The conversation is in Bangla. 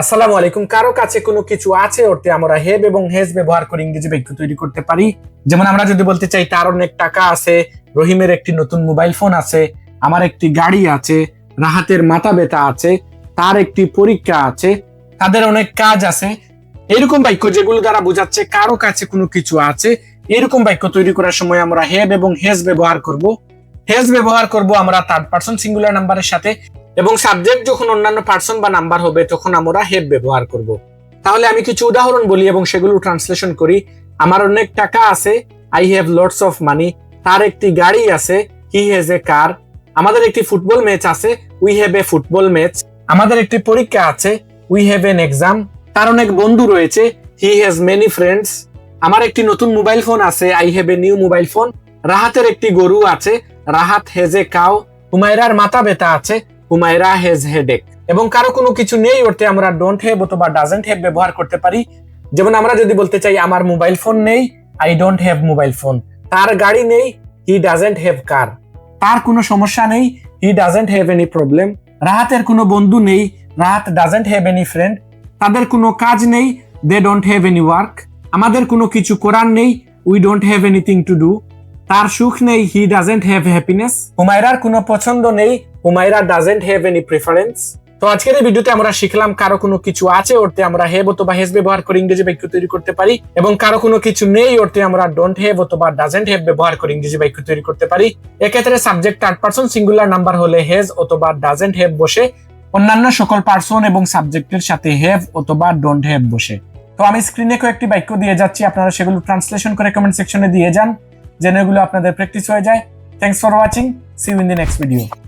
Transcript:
আসসালামু আলাইকুম। কারও কাছে কোনো কিছু আছে অর্থে আমরা হেভ এবং হেজ ব্যবহার করে ইংরেজি বাক্য তৈরি করতে পারি। যেমন আমরা যদি বলতে চাই, তার অনেক টাকা আছে, রহিমের একটি নতুন মোবাইল ফোন আছে, আমার একটি গাড়ি আছে, রাহাতের মাথা ব্যথা আছে, তার একটি পরীক্ষা আছে, তাদের অনেক কাজ আছে। এরকম বাক্য যেগুলো দ্বারা বোঝাচ্ছে কারও কাছে কোনো কিছু আছে, এরকম বাক্য তৈরি করার সময় আমরা হেভ এবং হেজ ব্যবহার করব। হেজ ব্যবহার করব আমরা থার্ড পার্সন সিঙ্গুলার নাম্বারের সাথে। এবং সাবজেক্ট যখন অন্যান্য পার্সন বা নাম্বার হবে, তখন আমরা হেভ ব্যবহার করব। তাহলে আমি কিছু উদাহরণ বলি এবং সেগুলো ট্রান্সলেশন করি। আমার অনেক টাকা আছে I have lots of money তার একটি গাড়ি আছে হি হ্যাজ এ কার আমাদের একটি ফুটবল ম্যাচ আছে we have a football match আমাদের একটি পরীক্ষা আছে উই হ্যাভ এন এক্সাম তার অনেক বন্ধু রয়েছে হি হ্যাজ মেনি ফ্রেন্ডস আমার একটি নতুন মোবাইল ফোন আছে I have a new mobile phone রাহাতের একটি গরু আছে, রাহাত হেজ কাউ হুমায়রার মাথা ব্যথা আছে হুমায়রা হেজ হেডেক। এবং কারও কোনো কিছু নেই অর্থে আমরা ডোন্ট হ্যাভ অথবা ডাজেন্ট হ্যাভ ব্যবহার করতে পারি। যেমন আমরা যদি বলতে চাই, আমার মোবাইল ফোন নেই I don't have mobile phone তার গাড়ি নেই হি ডাজেন্ট হ্যাভ কার তার কোনো সমস্যা নেই he doesn't have any problem রাহাতের কোনো বন্ধু নেই, Rahat doesn't have any friend তাদের কোনো কাজ নেই they don't have any work আমাদের কোনো কিছু করার নেই we don't have anything to do তার সুখ নেই হি ডাজেন্ট হ্যাভ হ্যাপিনেস হুমায়রার কোনো পছন্দ নেই, Humaira doesn't have any preference তো আজকের এই ভিডিওতে আমরা শিখলাম কারও কোনো কিছু আছে অর্থে আমরা হ্যাভ অথবা হেজ ব্যবহার করে ইংরেজি বাক্য তৈরি করতে পারি, এবং কারও কোনো কিছু নেই অর্থে আমরা ডোন্ট হ্যাভ অথবা ডাজেন্ট হ্যাভ ব্যবহার করে ইংরেজি বাক্য তৈরি করতে পারি। এক্ষেত্রে subject third person singular number হলে হেজ অথবা ডাজেন্ট হ্যাভ বসে। অন্যান্য সকল পার্সন এবং সাবজেক্টের সাথে হ্যাভ অথবা ডোন্ট হ্যাভ বসে। তো আমি স্ক্রিনে কয়েকটি বাক্য দিয়ে যাচ্ছি, আপনারা সেগুলো ট্রান্সলেশন করে কমেন্ট সেকশনে দিয়ে যান। যেন এগুলো আপনাদের প্র্যাকটিস হয়ে যায়। Thanks for watching see in the next video